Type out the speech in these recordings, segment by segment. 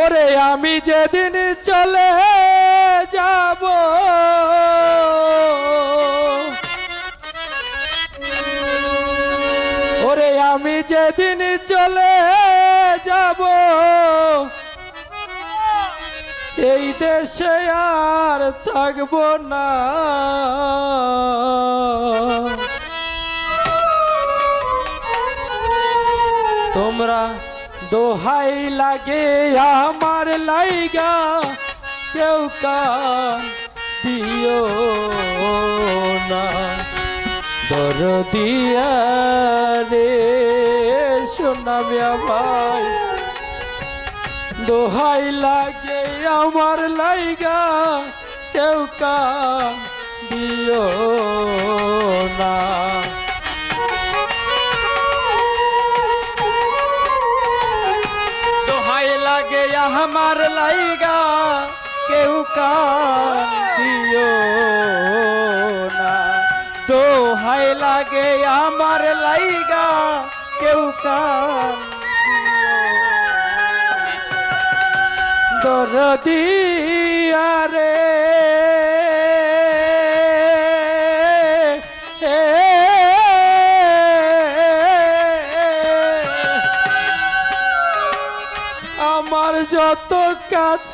ওরে আমি যেদিন চলে যাব। ওরে আমি যেদিন চলে যাব। এই দেশে আর থাকব না। দোহাই লাগে আমার লাইগা, কেউ কান না। দর দিয়া রে শোনাবিয়া ভাই দোহাই লাগে আমার লাইগা, কেউ কান না। লাগে আমার লাইগা কেউ কান দিও না দোহাই লাগে আমার লাইগা কেউ কান দরদিয়া রে আমার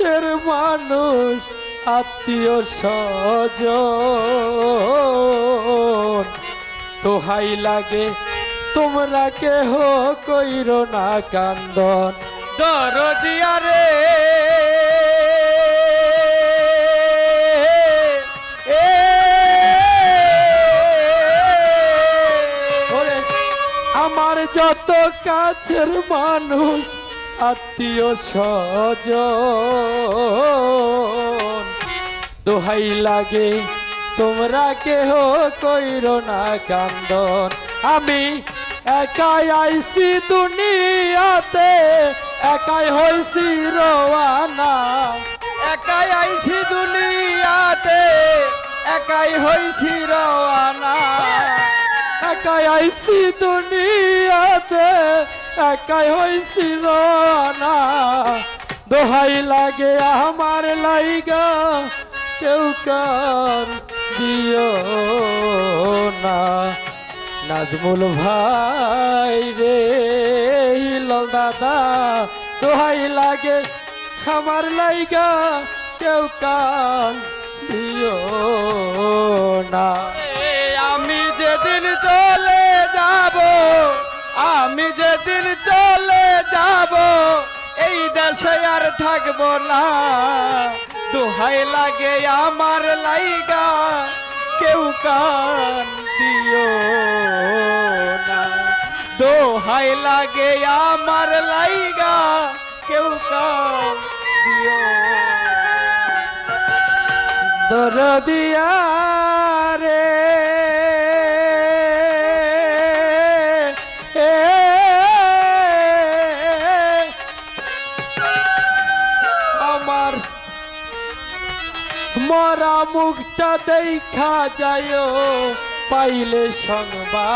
কাছের মানুষ, আত্মীয় স্বজ তোহাই লাগে, তোমরা কেহ কইর না কান্দন। দরদিয়া রে আমার যত কাছের মানুষ আত্মীয় স্বজ দোহাই লাগে, তোমরা কেহ কইর না কান্দন। আমি একাই আইসি দুনিয়াতে, একাই হইছি রোয়ানা। একাই আইছি দুনিয়াতে, একাই হইছি রোয়ানা। একাই আইসি দুনিয়াতে একাই হইছি না। দোহাই লাগে আমার লাইগা, কেউ কার দিও না। নাজমুল ভাই রে, হিলল দাদা, দোহাই লাগে আমার লাইগা, কেউ কান দিও না। দেশে আর থাকব না দোহাই লাগে আমার লাইগা কেউ কান দিও না দোহাই লাগে আমার লাইগা কেউ কান দিও দরদিয়া রে মুখটা দেখা যায় পাইলে সংবাদ।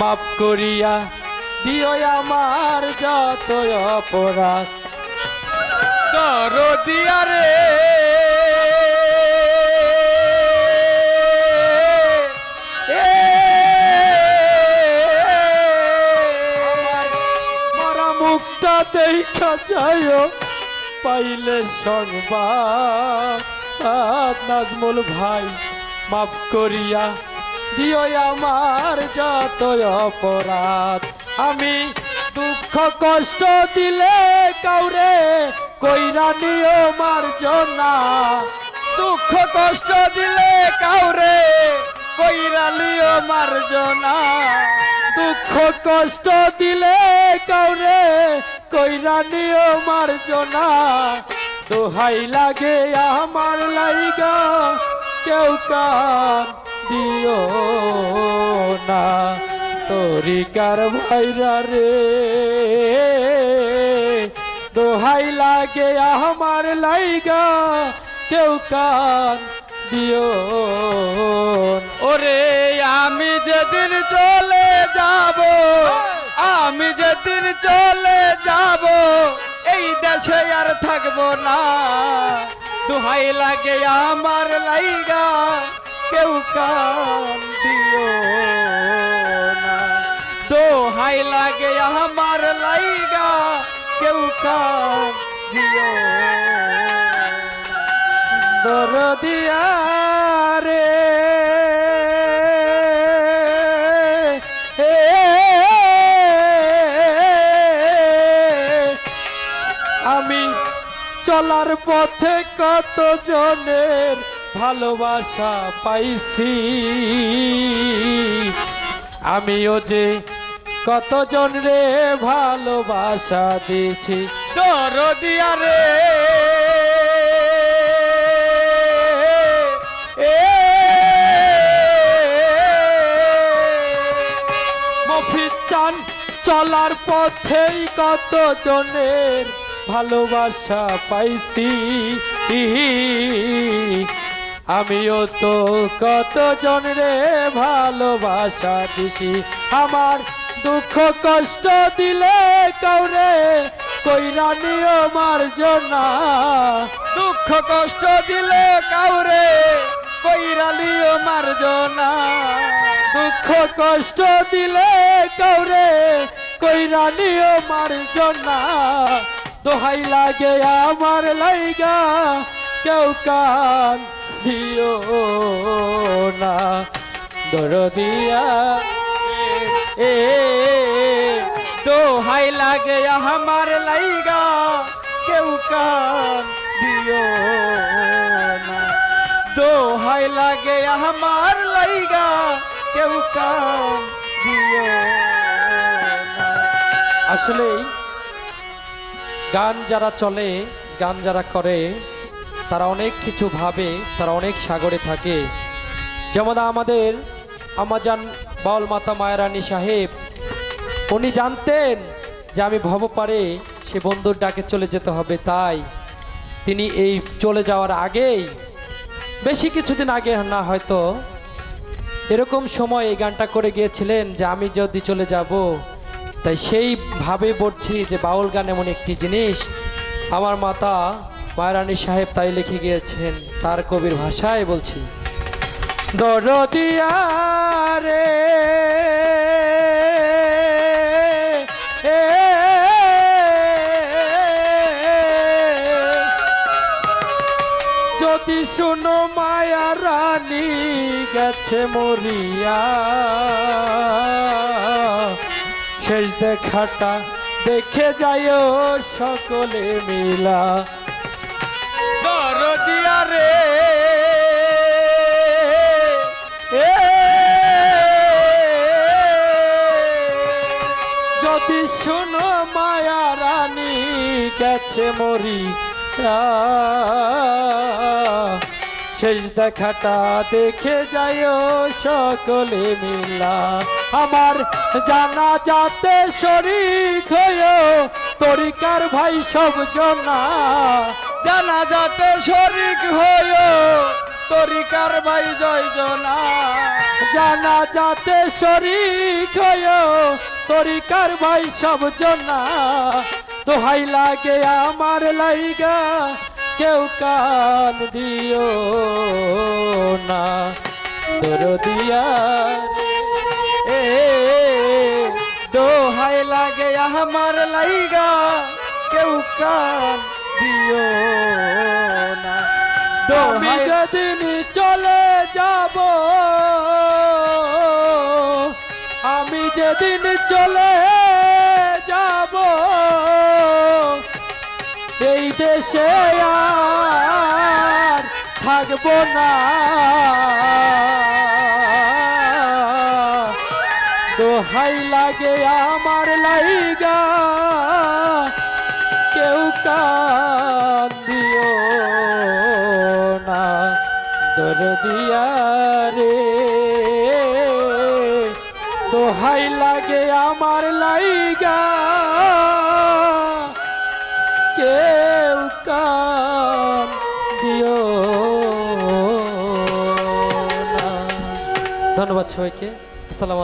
মাফ করিয়া দিও আমার যত অপরাধ। দরদিয়া রে মরা মুখটা দেখা যায় পাইলে সংবাদ। নাজমুল ভাই, মাফ করিয়া দিও আমার যত অপরাধ। আমি দুঃখ কষ্ট দিলে কাউরে কইরা নিও মার্জনা। দুঃখ কষ্ট দিলে কাউরে কইরা লিও মার্জনা। দুঃখ কষ্ট দিলে কাউরে, কইরা নিও মার্জনা। দোহাই লাগে আমার লাইগা, কেউ কান দিও না। তরিকার ভাইরা রে? দোহাই লাগে আমার লাইগা, কেউ কান দিও ওরে, আমি যেদিন চলে যাব। আমি যেদিন চলে যাব, এই দেশে আর থাকব না। দুহাই লাগে আমার লাইগা, কেউ কান দিও না। দোহাই লাগে আমার লাইগা, কেউ কান দিও না। দরদিয়া রে পথে কত জনের ভালোবাসা পাইছি? আমিও যে কতজন রে ভালোবাসা দিয়েছি। দরদিয়া রে এ মফিজ চান চলার পথেই কত জনের ভালোবাসা পাইছি। আমিও তো কত জনরে ভালোবাসা দিছি। আমার দুঃখ কষ্ট দিলে কাউরে কইরা নিও মার্জনা। দুঃখ কষ্ট দিলে কাউরে কইরালিও মারজনা। দুঃখ কষ্ট দিলে কাউরে কইরা নিও মার্জনা। দোহাই লাগে আমার লাইগা কেউ কান দিও না দরদিয়া এ দোহাই লাগে আমার লাইগা কেউ কান দিও না দোহাই লাগে আমার লাইগা কেউ কান দিও না আসলেই গান যারা চলে, গান যারা করে, তারা অনেক কিছু ভাবে, তারা অনেক সাগরে থাকে। যেমন আমাদের আমাজান বাউল মাতা মায়ারানী সাহেব, উনি জানতেন যে আমি ভবপারে সে বন্ধুর ডাকে চলে যেতে হবে, তাই তিনি এই চলে যাওয়ার আগেই, বেশি কিছুদিন আগে না হয়তো, এরকম সময় এই গানটা করে গিয়েছিলেন যে আমি যদি চলে যাব তাই সেই ভাবে বলছি যে বাউল গান এমন একটি জিনিস। আমার মাতা মায়ারানী সাহেব তাই লিখে গিয়েছেন, তার কবির ভাষায় বলছি দরদিয়া রে যদি শুনো মায়া রানী গেছে মরিয়া শেষ দেখাটা দেখে যাইও সকলে মিলা। দরদিয়া রে যদি শুনো মায়া রানী গেছে মরিয়া। শেষ দেখাটা দেখে যাইও সকলে মিলা। আমার জানা যাতে শরিক হয়েও তরিকার ভাই সব জনা। জানা যাতে শরিক হইও, তরিকার ভাই জয় জনা। জানা যাতে শরিক হয়েও তরিকার ভাই সব জনা। দোহাই লাগে আমার লাইগা কেউ কান দিও না। তোর দিয়া এ দোহাই লাগে আমার লাইগা। কেউ কান দিও না। আমি যেদিন চলে যাব, আমি যেদিন চলে দেশে আর থাকব না। দোহাই লাগে আমার লাইগা, কেউ কান দিও না দরদিয়া রে। দোহাই লাগে আমার লাইগা কান দিও ধন্যবাদ সবাইকে। আসসালামু